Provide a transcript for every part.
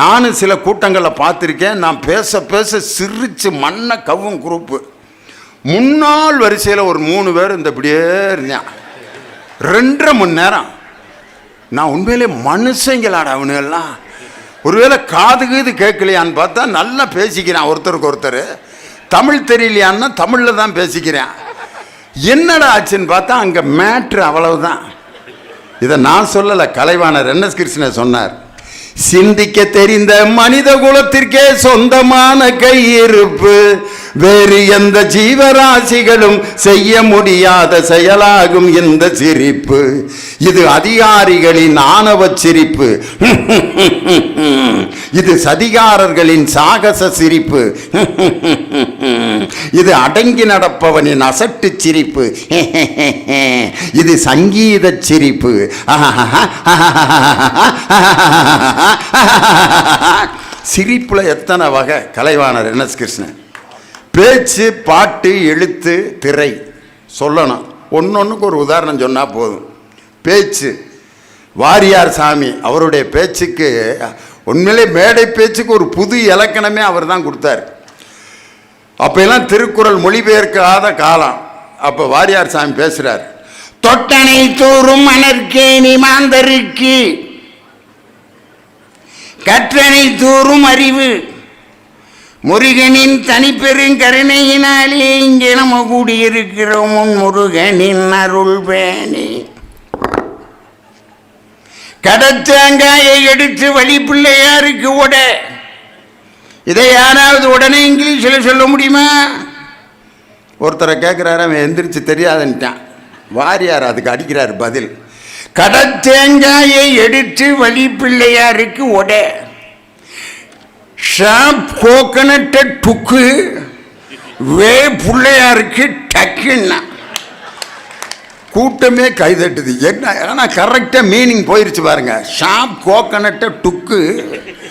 நானும் சில கூட்டங்களில் பார்த்துருக்கேன். நான் பேச பேச சிரிச்சு மண்ணை கவ்வும் குரூப்பு. முன்னாள் வரிசையில் ஒரு மூணு பேர் இந்த இப்படியே இருந்தேன். ரெண்டரை மணி நேரம். நான் உண்மையிலே மனுஷங்களாடா அவனுங்கெல்லாம் ஒருவேளை காது கீது கேட்கலையான்னு பார்த்தா நல்லா பேசிக்கிறான் ஒருத்தருக்கு ஒருத்தர். தமிழ் தெரியலையான்னா தமிழில் தான் பேசிக்கிறேன். என்னடா ஆச்சுன்னு பார்த்தா அங்கே மேட்ரு அவ்வளவுதான். இதை நான் சொல்லலை கலைவாணர் என்எஸ் கிருஷ்ணன் சொன்னார். சிந்திக்க தெரிந்த மனித குலத்திற்கே சொந்தமான கையிருப்பு. வேறு எந்த ஜீவராசிகளும் செய்ய முடியாத செயலாகும் இந்த சிரிப்பு. இது அதிகாரிகளின் ஆணவ சிரிப்பு. இது சதிகாரர்களின் சாகச சிரிப்பு. இது அடங்கி நடப்பவனின் அசட்டு சிரிப்பு. இது சங்கீத சிரிப்பு. சிரிப்புல எத்தனை வகை? Kalaivanar N S Krishnan. பேச்சு பாட்டு எழுத்து திரை. சொல்லணும். ஒன்னொன்றுக்கு ஒரு உதாரணம் சொன்னால் போதும். பேச்சு. வாரியார் சாமி அவருடைய பேச்சுக்கு உண்மையிலே மேடை பேச்சுக்கு ஒரு புது இலக்கணமே அவர் தான் கொடுத்தார். அப்பெல்லாம் திருக்குறள் மொழிபெயர்க்காத காலம். அப்போ வாரியார் சாமி பேசுகிறார் தொட்டனை தூறும் மணற்கேணி மாந்தருக்கு. கற்றனை தூறும் அறிவு. முருகனின் தனிப்பெரும் கருணையினாலே இங்கே நம்ம கூடியிருக்கிறோம். உன் முருகனின் அருள் பேணி. கடத்தாங்காயை எடுத்து வழி பிள்ளையாருக்கு உட இதை யாராவது உடனே இங்கிலீஷில் சொல்ல முடியுமா? ஒருத்தரை கேட்குறாரு அவன் எந்திரிச்சு தெரியாதுன்ட்டான். வாரியார் அதுக்கு அடிக்கிறார் பதில். கடத்தேங்காயை எடுத்து வழி பிள்ளையாருக்கு உட ஷாப் கோகனட்டை டுக்கு வே பிள்ளையாருக்கு டக்குன்னா கூட்டமே கைதட்டுது என்ன ஆனால் கரெக்டாக மீனிங் போயிருச்சு பாருங்க ஷாப் கோகனட்டை டுக்கு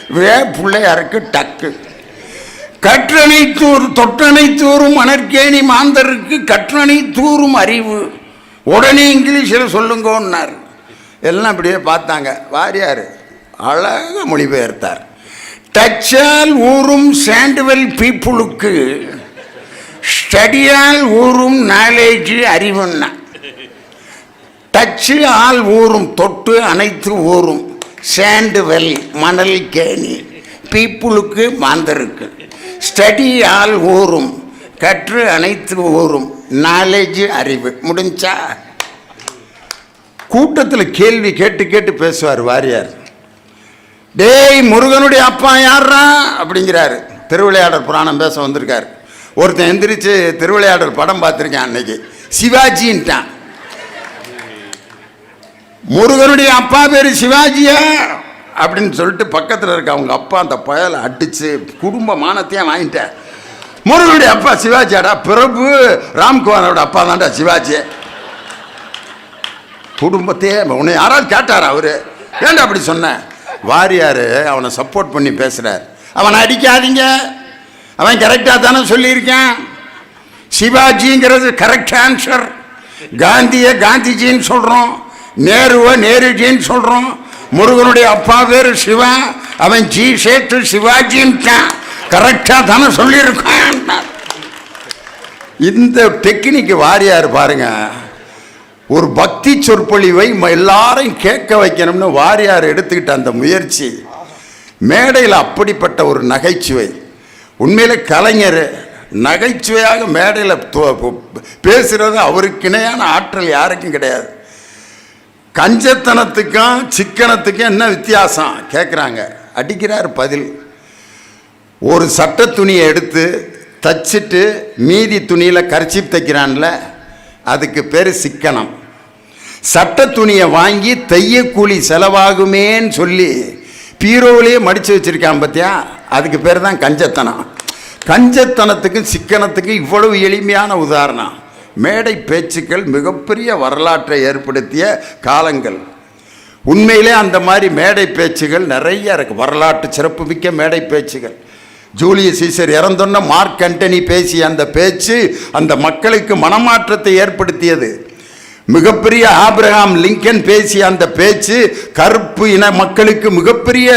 வே பிள்ளையாருக்கு டக்கு கற்றனை தூர் தொட்டனை மணற்கேணி மாந்தருக்கு கற்றனை அறிவு உடனே இங்கிலீஷில் சொல்லுங்கன்னார். எல்லாம் அப்படியே பார்த்தாங்க. வாரியார் அழகாக மொழிபெயர்த்தார். டச்சால் ஊறும் சாண்டுவெல் பீப்புளுக்கு ஸ்டடியால் ஊறும் நாலேஜ் அறிவுன்னா டச்சு ஆள் ஊறும் தொட்டு அனைத்து ஊறும். சாண்டுவெல் மணல் கேணி பீப்புளுக்கு மாந்தருக்கு. ஸ்டடி ஆள் ஊறும் கற்று அனைத்து ஊறும். நாலேஜ் அறிவு. முடிஞ்சா? கூட்டத்தில் கேள்வி கேட்டு கேட்டு பேசுவார் வாரியார். டேய் முருகனுடைய அப்பா யாரா அப்படிங்கிறாரு. திருவிளையாடல் புராணம் பேச வந்திருக்காரு. ஒருத்தன் எந்திரிச்சு திருவிளையாடல் படம் பார்த்துருக்கேன் அன்னைக்கு. சிவாஜின்ட்டான். முருகனுடைய அப்பா பேர் சிவாஜியா? அப்படின்னு சொல்லிட்டு பக்கத்தில் இருக்க அவங்க அப்பா அந்த பயலை அடிச்சு குடும்ப மானத்தையும் வாங்கிட்டேன் முருகனுடைய அப்பா சிவாஜியாடா? பிரபு ராம்குமாரோட அப்பா தான்டா சிவாஜி. குடும்பத்தையே உன்னை யாராவது கேட்டாரா அவரு? ஏன்டா அப்படி சொன்னேன் வாரியார் அவனை சப்போர்ட் பண்ணி பேசுகிறார் அவனை அடிக்காதீங்க. அவன் கரெக்டாக தானே சொல்லியிருக்கான். சிவாஜிங்கிறது கரெக்ட் ஆன்சர் காந்தியை காந்திஜின்னு சொல்கிறோம் நேருவை நேருஜின்னு சொல்கிறோம் முருகனுடைய அப்பா பேர் சிவா. அவன் ஜி சேர்த்து சிவாஜின்ட்டான். கரெக்டாக தானே சொல்லியிருக்கான். இந்த டெக்னிக் வாரியார் பாருங்கள் ஒரு பக்தி சொற்பொழிவை ம- எல்லாரையும் கேட்க வைக்கணும்னு வாரியார் எடுத்துக்கிட்ட அந்த முயற்சி. மேடையில் அப்படிப்பட்ட ஒரு நகைச்சுவை. உண்மையில் கலைஞர் நகைச்சுவையாக மேடையில் பேசுகிறது அவருக்கு இணையான ஆற்றல் யாருக்கும் கிடையாது. கஞ்சத்தனத்துக்கும் சிக்கனத்துக்கும் என்ன வித்தியாசம்? கேட்குறாங்க. அடிக்கிறார் பதில். ஒரு சட்ட துணியை எடுத்து தச்சுட்டு மீதி துணியில் கர்ச்சீப் தைக்கிறான்ல அதுக்கு பேர் சிக்கனம். சட்ட துணியை வாங்கி தையக்கூலி செலவாகுமேன்னு சொல்லி பீரோவிலேயே மடித்து வச்சுருக்கான் பார்த்தியா அதுக்கு பேர் தான் கஞ்சத்தனம். கஞ்சத்தனத்துக்கும் சிக்கனத்துக்கும் இவ்வளவு எளிமையான உதாரணம். மேடை பேச்சுக்கள் மிகப்பெரிய வரலாற்றை ஏற்படுத்திய காலங்கள். உண்மையிலே அந்த மாதிரி மேடை பேச்சுகள் நிறைய இருக்குது வரலாற்று சிறப்புமிக்க மேடை பேச்சுகள். ஜூலியஸ் சீசர் இறந்தோன்ன மார்க் அண்டனி பேசிய அந்த பேச்சு அந்த மக்களுக்கு மனமாற்றத்தை ஏற்படுத்தியது. மிகப்பெரிய ஆபிரகாம் லிங்கன் பேசிய அந்த பேச்சு கருப்பு இன மக்களுக்கு மிகப்பெரிய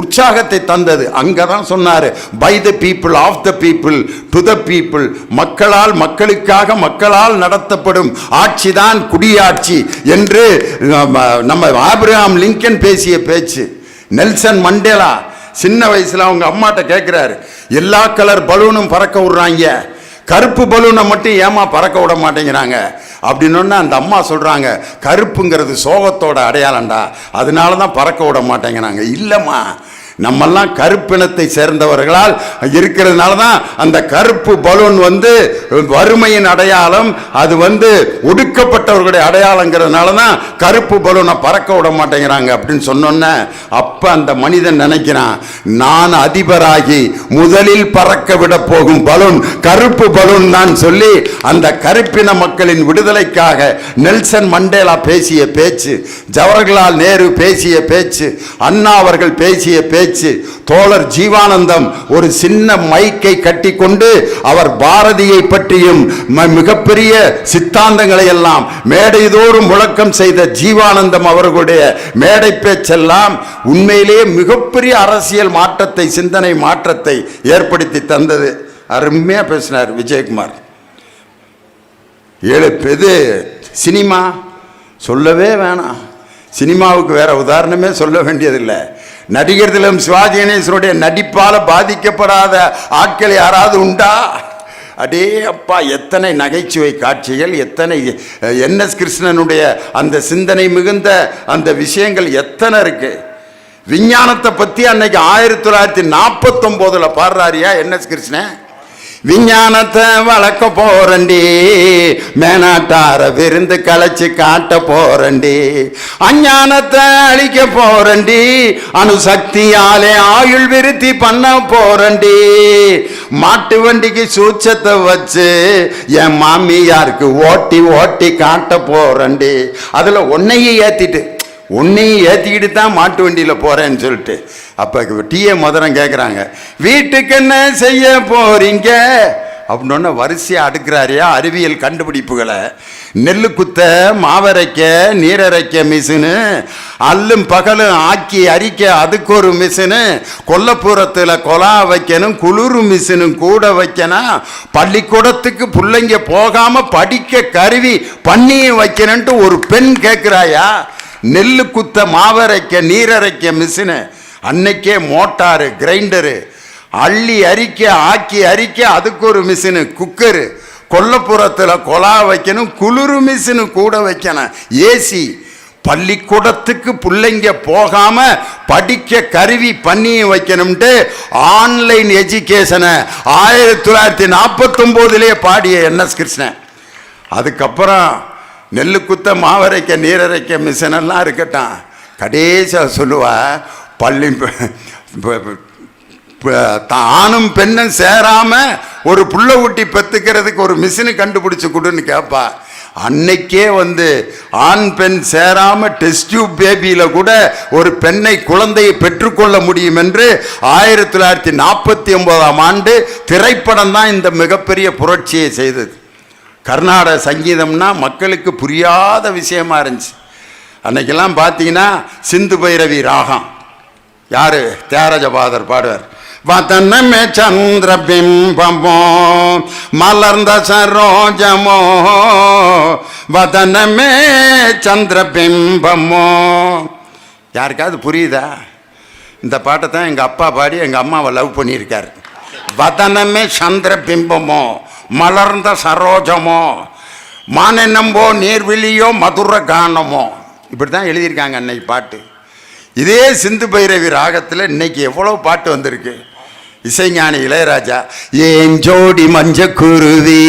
உற்சாகத்தை தந்தது. அங்கே தான் சொன்னார் by the people of the people to the people மக்களால் மக்களுக்காக மக்களால் நடத்தப்படும் ஆட்சி தான் குடியாட்சி என்று நம்ம நம்ம ஆபிரகாம் லிங்கன் பேசிய பேச்சு. நெல்சன் மண்டேலா சின்ன வயசில் அவங்க அம்மாட்ட கேட்குறாரு எல்லா கலர் பலூனும் பறக்க விடுறாங்க. கருப்பு பலூனை மட்டும் ஏமா பறக்க விட மாட்டேங்கிறாங்க? அப்படின்னு அந்த அம்மா சொல்கிறாங்க கருப்புங்கிறது சோகத்தோட அடையாளம்டா. அதனால தான் பறக்க விட மாட்டேங்கிறாங்க. இல்லைம்மா நம்மெல்லாம் கருப்பினத்தை சேர்ந்தவர்களால் இருக்கிறதுனால தான் அந்த கருப்பு பலூன் வந்து வறுமையின் அடையாளம் அது வந்து ஒடுக்கப்பட்டவர்களுடைய அடையாளங்கிறதுனால தான் கருப்பு பலூனை பறக்க விட மாட்டேங்கிறாங்க அப்படின்னு சொன்னோன்னே அப்போ அந்த மனிதன் நினைக்கிறான் நான் அதிபராகி முதலில் பறக்க விட போகும் பலூன் கருப்பு பலூன் தான் சொல்லி அந்த கருப்பின மக்களின் விடுதலைக்காக நெல்சன் மண்டேலா பேசிய பேச்சு ஜவஹர்லால் நேரு பேசிய பேச்சு அண்ணா அவர்கள் பேசிய பேச்சு தோழர் ஜீவானந்தம் ஒரு சின்ன மைக்கை கட்டிக்கொண்டு அவர் பாரதியை பற்றியும் மிகப்பெரிய சித்தாந்தங்களை எல்லாம் மேடைதோறும் முழக்கம் செய்த ஜீவானந்தம் அவர்களுடைய மேடை பேச்செல்லாம் உண்மையிலேயே மிகப்பெரிய அரசியல் மாற்றத்தை சிந்தனை மாற்றத்தை ஏற்படுத்தி தந்தது. அருமையா பேசினார் விஜயகுமார். ஏழு இது சினிமா. சொல்லவே வேணாம். சினிமாவுக்கு வேற உதாரணமே சொல்ல வேண்டியதில்லை. நடிகர் திலம் சிவாஜி கணேசனுடைய பாதிக்கப்படாத ஆட்கள் யாராவது உண்டா? அடே அப்பா எத்தனை நகைச்சுவை காட்சிகள் எத்தனை என் எஸ் கிருஷ்ணனுடைய அந்த சிந்தனை மிகுந்த அந்த விஷயங்கள் எத்தனை இருக்கு? விஞ்ஞானத்தை பற்றி அன்னைக்கு ஆயிரத்தி தொள்ளாயிரத்தி நாற்பத்தொம்போதில் பாடுறாரியா என்எஸ் கிருஷ்ணன்? விஞ்ஞானத்தை வளர்க்க போறண்டி மேனாட்டார விருந்து களைச்சு காட்ட போறண்டி அஞ்ஞானத்தை அழிக்க போறண்டி அணுசக்தியாலே ஆயுள் விருத்தி பண்ண போறண்டி மாட்டு வண்டிக்கு சூச்சத்தை வச்சு என் மாமியாருக்கு ஓட்டி ஓட்டி காட்ட போறண்டி அதுல ஒன்னையும் ஏத்திட்டு உன்னையும் ஏற்றிக்கிட்டு தான் மாட்டு வண்டியில் போகிறேன்னு சொல்லிட்டு. அப்போ டிஏ மதுரம் கேட்குறாங்க வீட்டுக்கு என்ன செய்ய போறீங்க? அப்படின்னோடனே வரிசையாக அடுக்கிறாரியா அறிவியல் கண்டுபிடிப்புகளை. நெல்லு குத்த மாவரைக்க நீரரைக்க மிஷினு அல்லும் பகலும் ஆக்கி அரிக்க அதுக்கு ஒரு மிஷினு கொல்லப்புறத்தில் கொலா வைக்கணும் குளிர் மிஷினும் கூட வைக்கணும் பள்ளிக்கூடத்துக்கு பிள்ளைங்க போகாமல் படிக்க கருவி பண்ணியும் வைக்கணுன்ட்டு ஒரு பெண் கேட்குறாயா நெல் குத்த மாவரைக்க நீரரைக்க மிஷினு. அன்னைக்கே மோட்டாரு கிரைண்டரு அள்ளி அரிக்க ஆக்கி அரிக்க அதுக்கு ஒரு மிஷினு குக்கரு கொல்லப்புறத்தில் கொலா வைக்கணும் குளிர் மிஷினு கூட வைக்கணும். ஏசி பள்ளிக்கூடத்துக்கு பிள்ளைங்க போகாம படிக்க கருவி பண்ணி வைக்கணும்ட்டு ஆன்லைன் எஜுகேஷனை ஆயிரத்தி தொள்ளாயிரத்தி நாற்பத்தொம்போதுலேயே பாடிய என்எஸ் கிருஷ்ணன். அதுக்கப்புறம் நெல்லு குத்த மாவரைக்க நீரரைக்க மிஷினெல்லாம் இருக்கட்டும். கடைசியாக சொல்லுவா பள்ளி ஆணும் பெண்ணும் சேராம ஒரு புள்ள ஊட்டி பெத்துக்கிறதுக்கு ஒரு மிஷினு கண்டுபிடிச்சு கொடுன்னு கேட்பா அன்னைக்கே வந்து ஆண் பெண் சேராம டெஸ்டியூப் பேபியில கூட ஒரு பெண்ணை குழந்தையை பெற்றுக்கொள்ள முடியும் என்று ஆயிரத்தி தொள்ளாயிரத்தி நாற்பத்தி ஒன்பதாம் ஆண்டு திரைப்படம் தான் இந்த மிகப்பெரிய புரட்சியை செய்தது. கர்நாடக சங்கீதம்னா மக்களுக்கு புரியாத விஷயமா இருந்துச்சு. அன்னைக்கெல்லாம் பார்த்தீங்கன்னா சிந்து பைரவி ராகம். யாரு? தியாகராஜபாதர் பாடுவார். வதனமே சந்திர பிம்பமோ மலர்ந்த சரோஜமோ வதனமே சந்திர பிம்பமோ. யாருக்காவது புரியுதா? இந்த பாட்டை தான் எங்கள் அப்பா பாடி எங்கள் அம்மாவை லவ் பண்ணியிருக்காரு. வதனமே சந்திர பிம்பமோ மலர்ந்த சரோஜமோ மானென்னம்போ நீர்விழியோ மதுர கானமோ இப்படி தான் எழுதியிருக்காங்க அன்னைக்கு பாட்டு. இதே சிந்து பைரவி ராகத்தில் இன்னைக்கு எவ்வளோ பாட்டு வந்திருக்கு? இசைஞானி இளையராஜா ஏன் ஜோடி மஞ்ச குருவி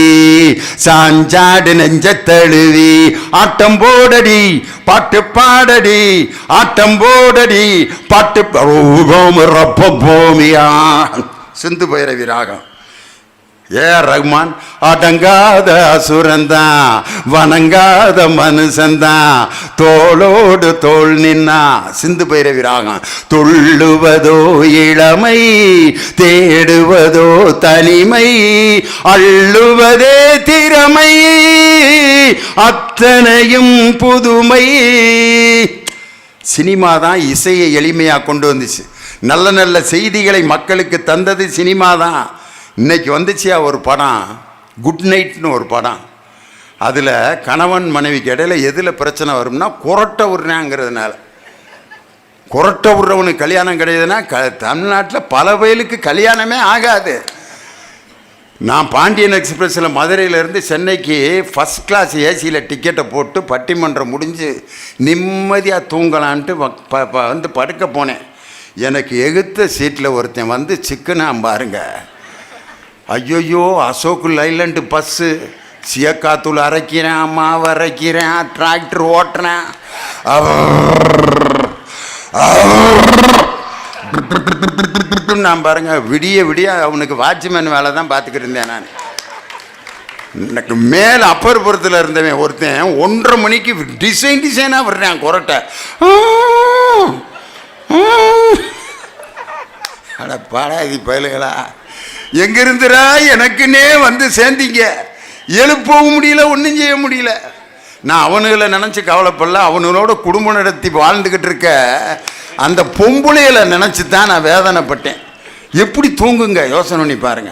சாஞ்சாடு நெஞ்ச தழுவி ஆட்டம் போடடி பாட்டு பாடடி ஆட்டம் போடடி பாட்டு ரப்ப பூமியா? சிந்து பைரவி ராகம். ஏ ரஹ்மான் அடங்காத அசுரந்தான் வணங்காத மனுஷந்தான். தோளோடு தோல் நின்னா சிந்து பைரவி ராகம். துள்ளுவதோ இளமை தேடுவதோ தனிமை அள்ளுவதே திறமை அத்தனையும் புதுமை. சினிமா தான் இசையை எளிமையாக கொண்டு வந்துச்சு. நல்ல நல்ல செய்திகளை மக்களுக்கு தந்தது சினிமா தான். இன்னைக்கு வந்துச்சியா ஒரு படம்? குட் நைட்னு ஒரு படம். அதில் கணவன் மனைவிக்கு இடையில் எதில் பிரச்சனை வரும்னா குரட்டை விடுறாங்கிறதுனால குரட்டை விடுறவனுக்கு கல்யாணம் கிடையாதுன்னா க தமிழ்நாட்டில் பல வயலுக்கு கல்யாணமே ஆகாது. நான் பாண்டியன் எக்ஸ்பிரஸில் மதுரையிலேருந்து சென்னைக்கு ஃபஸ்ட் கிளாஸ் ஏசியில் டிக்கெட்டை போட்டு பட்டிமன்றம் முடிஞ்சு நிம்மதியாக தூங்கலான்ட்டு ப- ப- வந்து படுக்க போனேன். எனக்கு எகுத்த சீட்டில் ஒருத்தன் வந்து சிக்கனாக பாருங்கள் ஐயோயோ அசோக்கு லைலண்டு பஸ்ஸு சியக்காத்தூள் அரைக்கிறேன் மாவு அரைக்கிறேன் டிராக்டர் ஓட்டுறேன். நான் பாருங்க விடிய விடிய அவனுக்கு வாட்ச்மேன் வேலை தான் பார்த்துக்கிட்டு இருந்தேன் நான். எனக்கு மேலே அப்பர்புரத்தில் இருந்தவன் ஒருத்தன் ஒன்றரை மணிக்கு டிசைன் டிசைனாக வர்றான் குரட்டை. அட பாடாதி பயலுகளா. எங்கிருந்துரா எனக்குன்னே வந்து சேர்ந்தீங்க? எழுப்பவும் முடியல ஒன்றும் செய்ய முடியல. நான் அவனுகளை நினச்சி கவலைப்படல அவனுங்களோட குடும்பம் நடத்தி வாழ்ந்துக்கிட்டு இருக்க அந்த பொம்பளைகளை நினச்சி தான் நான் வேதனைப்பட்டேன். எப்படி தூங்குங்க? யோசனை பண்ணி பாருங்க.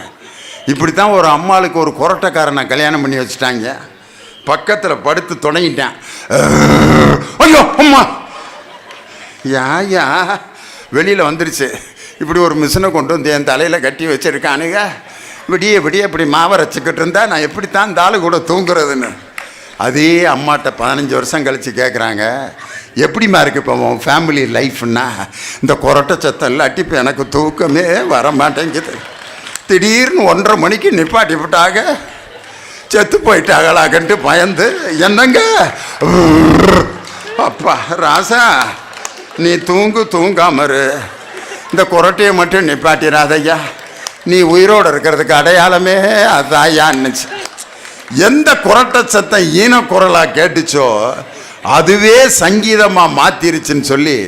இப்படி தான் ஒரு அம்மாளுக்கு ஒரு குரட்டைக்காரனை கல்யாணம் பண்ணி வச்சுட்டாங்க. பக்கத்தில் படுத்து தொடங்கிட்டேன் ஐயோ அம்மா! யா யா. வெளியில் வந்துருச்சு. இப்படி ஒரு மிஷினை கொண்டு வந்து என் தலையில் கட்டி வச்சுருக்கானுங்க. விடிய விடிய இப்படி மாவரைச்சிக்கிட்டு இருந்தா நான் எப்படித்தான் இந்த ஆளு கூட தூங்குறதுன்னு. அதே அம்மாட்ட பதினஞ்சு வருஷம் கழித்து கேட்குறாங்க எப்படிம்மா இருக்கு இப்போ உன் ஃபேமிலி லைஃப்னா இந்த கொரட்டை சத்தம் இல்லாட்டி இப்போ எனக்கு தூக்கமே வர மாட்டேங்குது திடீர்னு ஒன்றரை மணிக்கு நிப்பாட்டி விட்டாங்க. செத்து போயிட்டாங்களாகன்ட்டு பயந்து என்னங்க? அப்பா ராசா நீ தூங்கு தூங்காமரு இந்த குரட்டையை மட்டும் நிப்பாட்டிடாதையா நீ உயிரோடு இருக்கிறதுக்கு அடையாளமே அதாயான்னுச்சு எந்த குரட்டை சத்தம் ஈன குரலாக கேட்டுச்சோ அதுவே சங்கீதமாக மாத்திருச்சுன்னு சொல்லி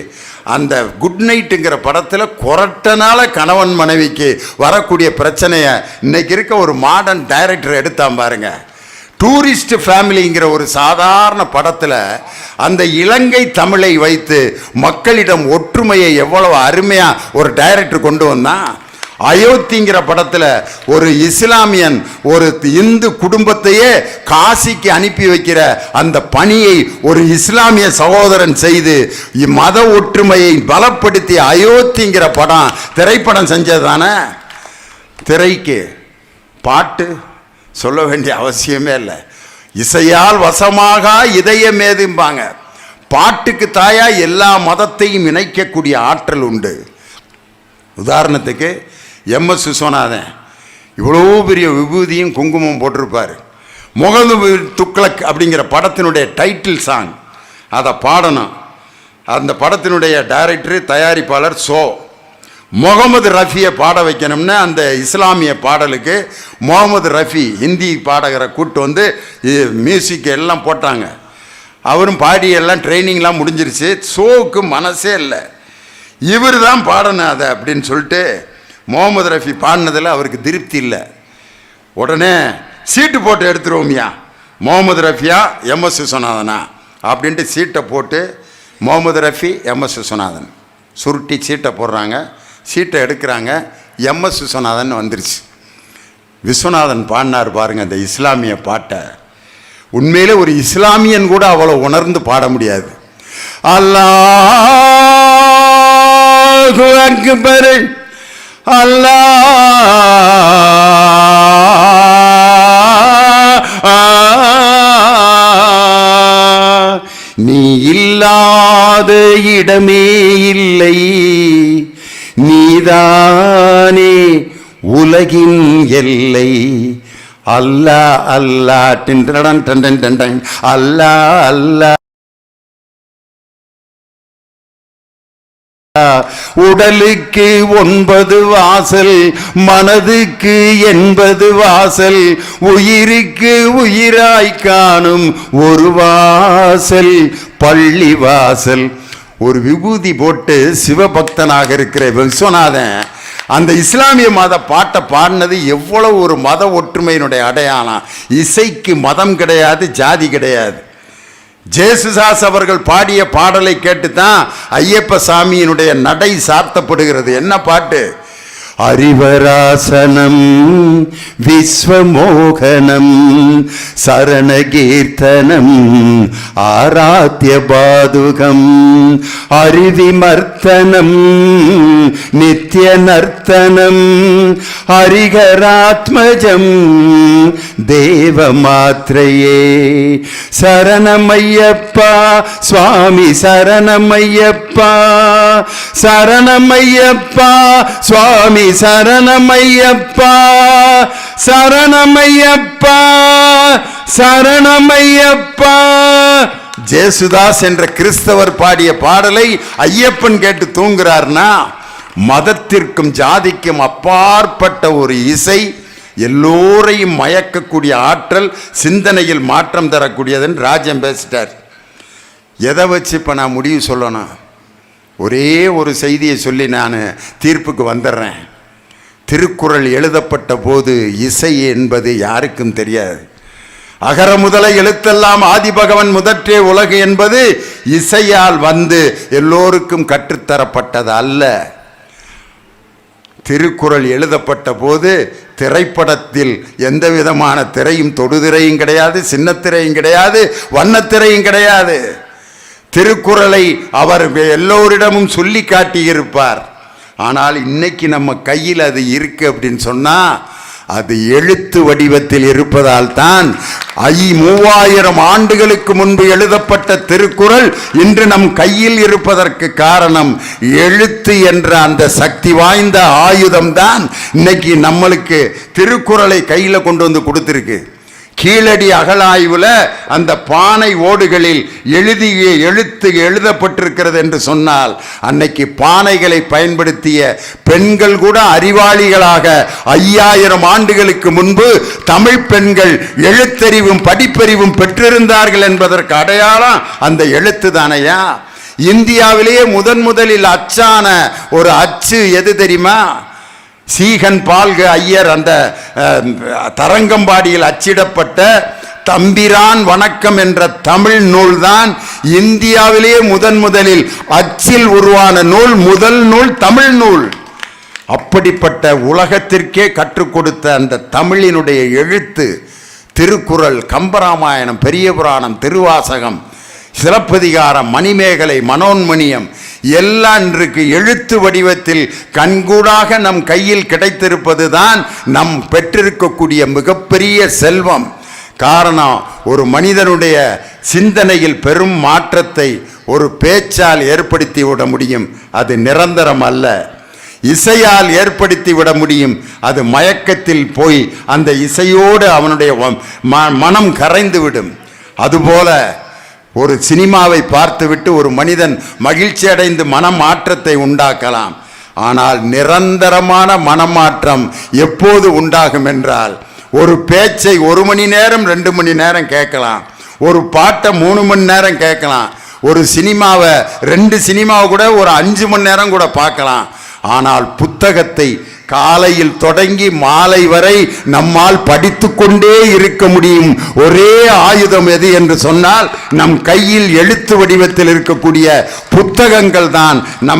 அந்த குட் நைட்டுங்கிற படத்தில் குரட்டனால கணவன் மனைவிக்கு வரக்கூடிய பிரச்சனையை இன்னைக்கு இருக்க ஒரு மாடர்ன் டைரக்டர் எடுத்தான் பாருங்கள் டூரிஸ்ட் ஃபேமிலிங்கிற ஒரு சாதாரண படத்தில் அந்த இலங்கை தமிழை வைத்து மக்களிடம் ஒற்றுமையை எவ்வளவு அருமையாக ஒரு டைரக்டர் கொண்டு வந்தான் அயோத்திங்கிற படத்தில் ஒரு இஸ்லாமியன் ஒரு இந்து குடும்பத்தையே காசிக்கு அனுப்பி வைக்கிற அந்த பணியை ஒரு இஸ்லாமிய சகோதரன் செய்து மத ஒற்றுமையை பலப்படுத்தி அயோத்திங்கிற படம் திரைப்படம் செஞ்சது தானே? திரைக்கு பாட்டு சொல்ல வேண்டிய அவசியமே இல்லை. இசையால் வசமாக இதயமேதும்பாங்க. பாட்டுக்கு தாயா எல்லா மதத்தையும் இணைக்கக்கூடிய ஆற்றல் உண்டு. உதாரணத்துக்கு எம்எஸ் விஸ்வநாதன். இவ்வளோ பெரிய விபூதியும் குங்குமம் போட்டிருப்பார். முகமது துக்ளக் அப்படிங்கிற படத்தினுடைய டைட்டில் சாங் அதை பாடணும். அந்த படத்தினுடைய டைரக்டர் தயாரிப்பாளர் சோ. முகமது ரஃபியை பாட வைக்கணும்னு அந்த இஸ்லாமிய பாடலுக்கு முகமது ரஃபி ஹிந்தி பாடகரை கூப்பிட்டு வந்து மியூசிக் எல்லாம் போட்டாங்க. அவரும் பாடி எல்லாம் ட்ரைனிங்லாம் முடிஞ்சிருச்சு. ஷோவுக்கு மனசே இல்லை. இவர் தான் பாடணும் அதை அப்படின்னு சொல்லிட்டு முகமது ரஃபி பாடினதில் அவருக்கு திருப்தி இல்லை. உடனே சீட்டு போட்டு எடுத்துருவோம்யா? முகமது ரஃபியா எம்எஸ் விஸ்வநாதனா? அப்படின்ட்டு சீட்டை போட்டு முகமது ரஃபி எம்எஸ் விஸ்வநாதன் சுருட்டி சீட்டை போடுறாங்க. சீட்டை எடுக்கிறாங்க. எம்எஸ் விஸ்வநாதன் வந்துருச்சு. விஸ்வநாதன் பாடினார் பாருங்க அந்த இஸ்லாமிய பாட்டை. உண்மையிலே ஒரு இஸ்லாமியன் கூட அவ்வளோ உணர்ந்து பாட முடியாது. அல்லாஹு அக்பர். அல்லாஹ். நீ இல்லாத இடமே நீதானே உலகின் எல்லை. அல்லா அல்லா டின்றடன் டன் டன். அல்லா அல்லா. உடலுக்கு ஒன்பது வாசல் மனதுக்கு எண்பது வாசல் உயிருக்கு உயிராய் காணும் ஒரு வாசல் பள்ளி வாசல். ஒரு விபூதி போட்டு சிவபக்தனாக இருக்கிற விஸ்வநாதன் அந்த இஸ்லாமிய மத பாட்டை பாடினது எவ்வளவு ஒரு மத ஒற்றுமையினுடைய அடையாளம். இசைக்கு மதம் கிடையாது ஜாதி கிடையாது. ஜேசுதாஸ் அவர்கள் பாடிய பாடலை கேட்டு தான் ஐயப்ப சாமியினுடைய நடை சார்த்தப்படுகிறது. என்ன பாட்டு? அறிவராசனம் விஸ்வமோகனம் சரணகீர்த்தனம் ஆராத்திய பாதுகம் அறிவிமர்த்தனம் நித்திய நர்த்தனம் ஹரிகராத்மஜம் தேவமாத்ரையே. சரணமையப்பா சுவாமி சரணமையப்பா சரணமையப்பா சுவாமி சரணமையப்பா சரணமையப்பா சரணமையப்பா. ஜேசுதாஸ் என்ற கிறிஸ்தவர் பாடிய பாடலை ஐயப்பன் கேட்டு தூங்குறார்னா மதத்திற்கும் ஜாதிக்கும் அப்பாற்பட்ட ஒரு இசை எல்லோரையும் மயக்கக்கூடிய ஆற்றல் சிந்தனையில் மாற்றம் தரக்கூடியதுன்னு ராஜம் பேசிட்டார். எதை வச்சு இப்போ நான் முடிவு சொல்லணும்? ஒரே ஒரு செய்தியை சொல்லி நான் தீர்ப்புக்கு வந்துடுறேன். திருக்குறள் எழுதப்பட்ட போது இசை என்பது யாருக்கும் தெரியாது. அகர முதல எழுத்தெல்லாம் ஆதிபகவன் முதற்றே உலகு என்பது இசையால் வந்து எல்லோருக்கும் கற்றுத்தரப்பட்டது அல்ல. திருக்குறள் எழுதப்பட்ட போது திரைப்படத்தில் எந்த விதமான திரையும் தொடுதிரையும் கிடையாது சின்னத்திரையும் கிடையாது வண்ணத்திரையும் கிடையாது. திருக்குறளை அவர் எல்லோரிடமும் சொல்லி காட்டியிருப்பார். ஆனால் இன்னைக்கு நம்ம கையில் அது இருக்கு அப்படின்னு சொன்னால் அது எழுத்து வடிவத்தில் இருப்பதால் தான் ஐ மூவாயிரம் ஆண்டுகளுக்கு முன்பு எழுதப்பட்ட திருக்குறள் இன்று நம் கையில் இருப்பதற்கு காரணம் எழுத்து என்ற அந்த சக்தி வாய்ந்த ஆயுதம்தான் இன்னைக்கு நம்மளுக்கு திருக்குறளை கையில் கொண்டு வந்து கொடுத்துருக்கு. கீழடி அகலாய்வில் அந்த பானை ஓடுகளில் எழுதிய எழுத்து எழுதப்பட்டிருக்கிறது என்று சொன்னால் அன்னைக்கு பானைகளை பயன்படுத்திய பெண்கள் கூட அறிவாளிகளாக ஐயாயிரம் ஆண்டுகளுக்கு முன்பு தமிழ் பெண்கள் எழுத்தறிவும் படிப்பறிவும் பெற்றிருந்தார்கள் என்பதற்கு அடையாளம் அந்த எழுத்து தானையா? இந்தியாவிலேயே முதன் முதலில் அச்சான ஒரு அச்சு எது தெரியுமா? சீகன் பால்க ஐயர் அந்த தரங்கம்பாடியில் அச்சிடப்பட்ட தம்பிரான் வணக்கம் என்ற தமிழ் நூல்தான் இந்தியாவிலேயே முதன் முதலில் அச்சில் உருவான நூல் முதல் நூல் தமிழ் நூல். அப்படிப்பட்ட உலகத்திற்கே கற்றுக் கொடுத்த அந்த தமிழினுடைய எழுத்து திருக்குறள் கம்பராமாயணம் பெரிய புராணம் திருவாசகம் சிலப்பதிகாரம் மணிமேகலை மனோன்மணியம் எல்லாம் இருக்கு. எழுத்து வடிவத்தில் கண்கூடாக நம் கையில் கிடைத்திருப்பது தான் நம் பெற்றிருக்கக்கூடிய மிகப்பெரிய செல்வம். காரணம் ஒரு மனிதனுடைய சிந்தனையில் பெரும் மாற்றத்தை ஒரு பேச்சால் ஏற்படுத்தி விட முடியும். அது நிரந்தரம் அல்ல. இசையால் ஏற்படுத்தி விட முடியும். அது மயக்கத்தில் போய் அந்த இசையோடு அவனுடைய ம- மனம் கரைந்து விடும். அதுபோல ஒரு சினிமாவை பார்த்துவிட்டு ஒரு மனிதன் மகிழ்ச்சி அடைந்து மனமாற்றத்தை உண்டாக்கலாம். ஆனால் நிரந்தரமான மனமாற்றம் எப்போது உண்டாகும் என்றால் ஒரு பேச்சை ஒரு மணி நேரம் ரெண்டு மணி நேரம் கேட்கலாம். ஒரு பாட்டை மூணு மணி நேரம் கேட்கலாம். ஒரு சினிமாவை ரெண்டு சினிமாவை கூட ஒரு அஞ்சு மணி நேரம் கூட பார்க்கலாம். ஆனால் புத்தகத்தை காலையில் தொடங்கி மாலை வரை நம்மால் படித்து கொண்டே இருக்க முடியும். ஒரே ஆயுதம் எது என்று சொன்னால் நம் கையில் எழுத்து வடிவத்தில் இருக்கக்கூடிய புத்தகங்கள் தான். நமக்கு